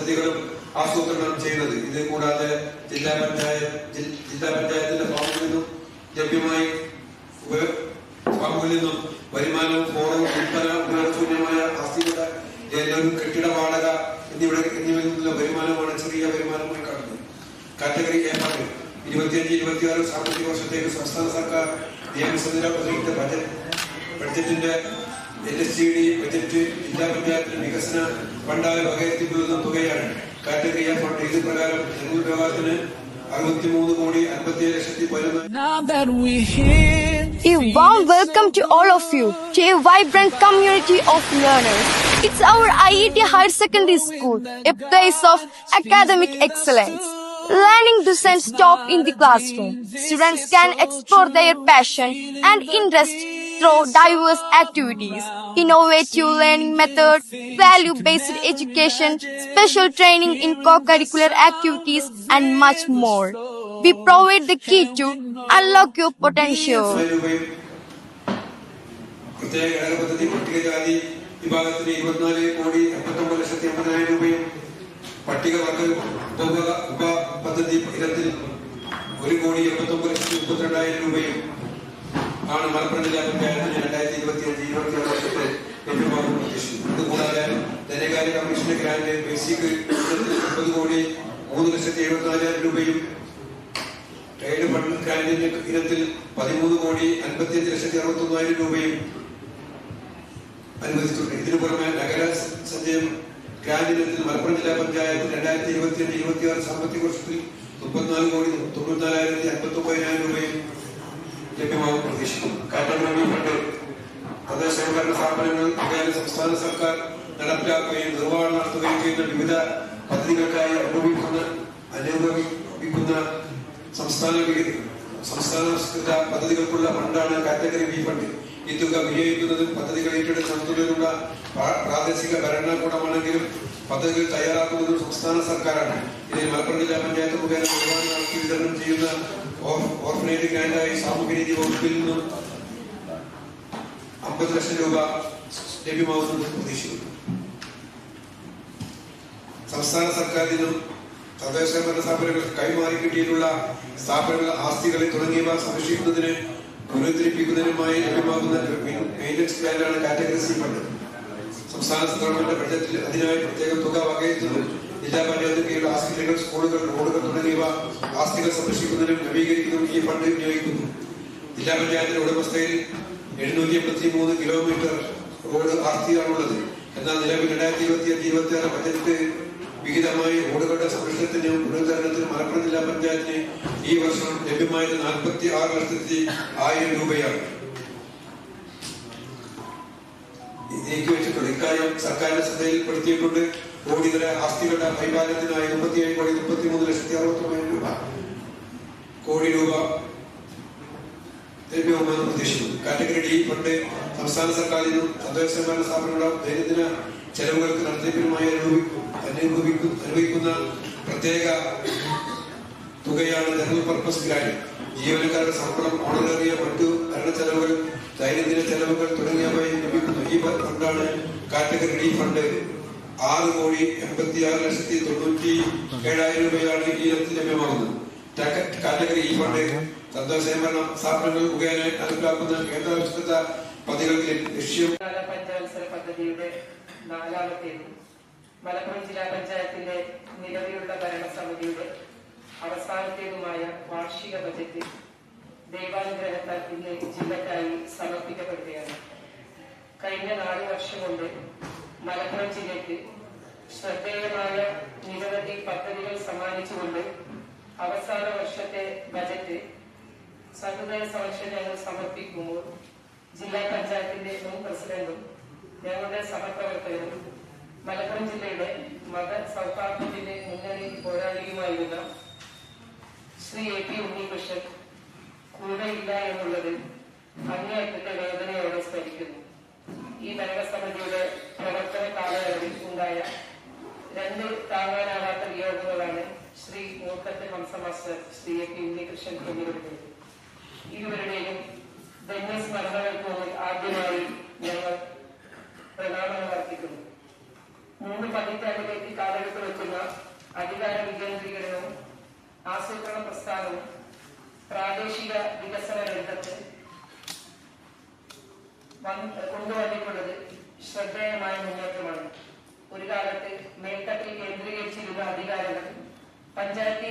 പദ്ധതികളും ആസൂത്രണം ചെയ്യുന്നത് ഇത് കൂടാതെ ജില്ലാ പഞ്ചായത്ത് ജില്ലാ പഞ്ചായത്തിന്റെ ഭാഗത്തു നിന്നും ലഭ്യമായി ഫാമുകളിൽ നിന്നും വരുമാനവും ഫോറവും വിൽപ്പന ഉപയോഗശൂന്യമായ ആസ്തികളുടെ കെട്ടിട വാടക എന്നിവിടെ എന്നിവയിൽ നിന്നുള്ള വരുമാനമാണ് ചെറിയ വരുമാനമായി കാണുന്നത്. കാറ്റഗറി എ ഫണ്ട് ഇരുപത്തിയഞ്ച് ഇരുപത്തിയാറ് സാമ്പത്തിക വർഷത്തേക്ക് സംസ്ഥാന സർക്കാർ നിയമസഭ പ്രസംഗിച്ച budget ബഡ്ജറ്റിന്റെ N S G D budget ജില്ലാ പഞ്ചായത്തിന്റെ വികസന ഫണ്ടായി വകയെത്തിക്കുന്ന തുകയാണ് കാറ്റഗറി എ ഫണ്ട് ഇത് പ്രകാരം ജനവിഭാഗത്തിന് അറുപത്തിമൂന്ന് കോടി അൻപത്തിയേഴ് ലക്ഷത്തി പതിനൊന്ന് Now that we're here, A warm welcome to all of you to a vibrant community of learners. It's our IET Higher Secondary School, a place of academic excellence. Learning doesn't stop in the classroom. Students can explore their passion and interest through diverse activities, innovative learning methods, value-based education, special training in co-curricular activities, and much more. We provide the key to unlock your potential. രൂപയും പ്രത്യേക ഘടക പദ്ധതി പട്ടികജാതി വിഭാഗത്തിന് ഇരുപത്തിനാല് കോടി എൺപത്തൊമ്പത് ലക്ഷത്തി എൺപതിനായിരം രൂപയും പട്ടികവർഗ ഉപ ഉപ പദ്ധതി ഇനത്തിൽ ഒരു കോടി എൺപത്തൊമ്പത് ലക്ഷത്തി മുപ്പത്തിരണ്ടായിരം രൂപയും ആണ് മലപ്പുറം ജില്ലാ പഞ്ചായത്തിന് രണ്ടായിരത്തി ഇരുപത്തി അഞ്ച് വർഷത്തെ ലഭ്യമാകുന്ന പ്രതീക്ഷിച്ചു അതുകൂടാതെ ധനകാര്യ കമ്മീഷന്റെ ഗ്രാന്റ് മുപ്പത് കോടി മൂന്ന് ലക്ഷത്തി എഴുപത്തിനാലായിരം രൂപയും ട്രേഡ് ഫണ്ട് ഗ്രാന്റിന്റെ ഇനത്തിൽ പതിമൂന്ന് കോടി അൻപത്തിയഞ്ച് ലക്ഷത്തി അറുപത്തി ഒന്നായിരം രൂപയും അനുവദിച്ചിട്ടുണ്ട്. ഇതിനു പുറമെ നഗര സഞ്ചയം ഇനത്തിൽ മലപ്പുറം ജില്ലാ പഞ്ചായത്ത് രണ്ടായിരത്തി ഇരുപത്തി അഞ്ച് ഇരുപത്തി ആറ് സാമ്പത്തിക വർഷത്തിൽ മുപ്പത്തിനാല് കോടി തൊണ്ണൂറ്റിനാലായിരത്തി അൻപത്തി ഒമ്പതിനായിരം രൂപയും ലഭ്യമാകും പ്രതീക്ഷിക്കുന്നു. കാറ്റഗറി ഫണ്ട് തദ്ദേശ സ്വയംഭരണ സ്ഥാപനങ്ങൾ മുഖേന സംസ്ഥാന സർക്കാർ നടപ്പിലാക്കുകയും നിർവഹണം നടത്തുകയും ചെയ്യുന്ന വിവിധ പദ്ധതികൾക്കായി അനുഭവിക്കുന്ന അനുഭവിക്കുന്ന സംസ്ഥാന സംസ്ഥാന പദ്ധതികൾക്കുള്ള ഫണ്ടാണ് കാറ്റഗറി ബി ഫണ്ട്. ഈ തുക വിനിയോഗിക്കുന്നതും പദ്ധതികൾ പ്രാ- പ്രാദേശിക ഭരണകൂടമാണെങ്കിലും പദ്ധതികൾ തയ്യാറാക്കുന്നതും സംസ്ഥാന സർക്കാരാണ്. ഇതിൽ മലപ്പുറം ജില്ലാ പഞ്ചായത്ത് മുഖേന നിർവഹണം നടത്തി വിതരണം ചെയ്യുന്ന ഓർ- ഓർഫനേജ് ഗ്രാന്റായി സാമൂഹ്യനീതി വകുപ്പിൽ നിന്നും അമ്പത് ലക്ഷം രൂപ ലഭ്യമാകുന്നത് പ്രതീക്ഷിക്കുന്നു. സംസ്ഥാന സർക്കാരിനും തദ്ദേശ ഭരണ സ്ഥാപനങ്ങൾ കൈമാറി കിട്ടിയിട്ടുള്ള സ്ഥാപനങ്ങൾ ആസ്തികളെ തുടങ്ങിയവ സംരക്ഷിക്കുന്നതിന് പുനരുദ്ധരിപ്പിക്കുന്നതിനുമായി ലഭ്യമാകുന്ന മെയിന്റനൻസ് പ്ലാനാണ് കാറ്റഗറി സി ഫണ്ട് സംസ്ഥാന ഗവൺമെന്റ് ബഡ്ജറ്റിൽ അതിനായി പ്രത്യേക തുക വകയിരുത്തുന്നു. ജില്ലാ പഞ്ചായത്ത് കീഴിൽ ആസ്തികൾ സ്കൂളുകൾ റോഡുകൾ തുടങ്ങിയവ ആസ്തികൾ സംരക്ഷിക്കുന്നതിനും നവീകരിക്കുന്നതിനും ഈ ഫണ്ട് വിനിയോഗിക്കുന്നു ജില്ലാ പഞ്ചായത്തിന്റെ ഉടമസ്ഥയിൽ എഴുന്നൂറ്റി എൺപത്തി മൂന്ന് കിലോമീറ്റർ റോഡ് ആസ്തിയാണുള്ളത് എന്നാൽ നിലവിൽ രണ്ടായിരത്തി ഇരുപത്തി അഞ്ച് ഇരുപത്തി ആറ് ബജറ്റ് വിഹിതമായി റോഡുകളുടെ സംരക്ഷണത്തിനും പുനരുദ്ധരണത്തിനും മലപ്പുറം ജില്ലാ പഞ്ചായത്തിന് ഈ വർഷം ലഭ്യമായത് നാൽപ്പത്തി ആറ് ലക്ഷത്തി ആയിരം രൂപയാണ്. ഇക്കാര്യം സർക്കാരിന്റെ ശ്രദ്ധയിൽപ്പെടുത്തിയിട്ടുണ്ട്. കോടിതര ആസ്തികളുടെ പരിപാലനത്തിനായി മുപ്പത്തിയേഴ് കോടി മുപ്പത്തിമൂന്ന് ലക്ഷത്തി അറുപത്തി ഒമ്പതിനായിരം രൂപ കോടി രൂപ ലഭ്യമാകുമെന്ന് പ്രതീക്ഷിക്കുന്നു കാറ്റഗറി ഡി ഫണ്ട് സംസ്ഥാന സർക്കാരിൽ നിന്നും തദ്ദേശ ഭരണ സ്ഥാപനങ്ങളുടെ ദൈനംദിന ചെലവുകൾക്ക് നടത്തിപ്പിനുമായി അനുഭവിക്കും അനുഭവിക്കും അനുഭവിക്കുന്ന പ്രത്യേക തുകയാണ് ജനറൽ പർപ്പസ് ഗ്രാൻഡ് ജീവനക്കാരുടെ ശമ്പളം ഓണറേറിയ മറ്റു ഭരണ ചെലവുകൾ ദൈനംദിന ചെലവുകൾ തുടങ്ങിയവയെ ലഭിക്കുന്നു. ഈ ഫണ്ടാണ് കാറ്റഗറി ഡി ഫണ്ട്. ആറ് കോടി എൺപത്തി ആറ് ലക്ഷത്തി തൊണ്ണൂറ്റി ഏഴായിരം രൂപയാണ് ഈ ഇനത്തിൽ ലഭ്യമാകുന്നത്. കാറ്റഗറി ഈ ഫണ്ട് തദ്ദേശ സ്വയംഭരണ സ്ഥാപനങ്ങൾ മുഖേന നടപ്പിലാക്കുന്ന കേന്ദ്രാവിഷ്കൃത പദ്ധതികൾക്ക് ലക്ഷ്യം. പഞ്ചവത്സര പദ്ധതിയുടെ നാലാമത്തേതും മലപ്പുറം ജില്ലാ പഞ്ചായത്തിന്റെ നിലവിലുള്ള ഭരണസമിതിയുടെ അവസാനത്തേതുമായ വാർഷിക ബജറ്റ് ദൈവാനുഗ്രഹത്താൽ ഇന്ന് ജില്ലക്കായി സമർപ്പിക്കപ്പെടുകയാണ്. കഴിഞ്ഞ നാല് വർഷം കൊണ്ട് മലപ്പുറം ജില്ലയ്ക്ക് ശ്രദ്ധേയമായ നിരവധി പദ്ധതികൾ സമ്മാനിച്ചുകൊണ്ട് അവസാന വർഷത്തെ ബജറ്റ് സഹൃദയ സമക്ഷം ഞങ്ങൾ സമർപ്പിക്കുമ്പോൾ ജില്ലാ പഞ്ചായത്തിന്റെ മുൻ പ്രസിഡന്റും ഞങ്ങളുടെ സഹപ്രവർത്തകരും മലപ്പുറം ജില്ലയുടെ മത സൗഹാർദ്ദത്തിന്റെ മുന്നണി പോരാളിയുമായിരുന്ന ശ്രീ എ പി ഉണ്ണികൃഷ്ണൻ കൂടെയില്ല എന്നുള്ളത് അങ്ങേയറ്റത്തെ വേദനയോടെ സ്മരിക്കുന്നു. ഈ ഭരണസമിതിയുടെ പ്രവർത്തന കാലയളവിൽ ഉണ്ടായ രണ്ട് താങ്ങാനാവാത്ത വിയോഗങ്ങളാണ് ശ്രീ മൂക്കത്തെ ഹംസമാസ്റ്റർ ശ്രീ എ പി ഉണ്ണികൃഷ്ണൻ എന്നിവരുടേത്. ഇരുവരുടെയും ധന്യസ്മരണകൾക്ക് മുന്നിൽ ആദ്യമായി ഞങ്ങൾ പ്രണാമങ്ങൾ അർപ്പിക്കുന്നു. മൂന്ന് പതിറ്റാണ്ടിലേക്ക് കാലെടുത്ത് വെക്കുന്ന അധികാര വികേന്ദ്രീകരണവും ആസൂത്രണ പ്രസ്ഥാനവും പ്രാദേശിക വികസന രംഗത്ത് വന്ന് കൊണ്ടുവന്നിട്ടുള്ളത് ശ്രദ്ധേയമായ മുന്നേറ്റമാണ്. ഒരു കാലത്ത് മേൽത്തട്ടിൽ കേന്ദ്രീകരിച്ചിരുന്ന അധികാരങ്ങൾ പഞ്ചായത്തി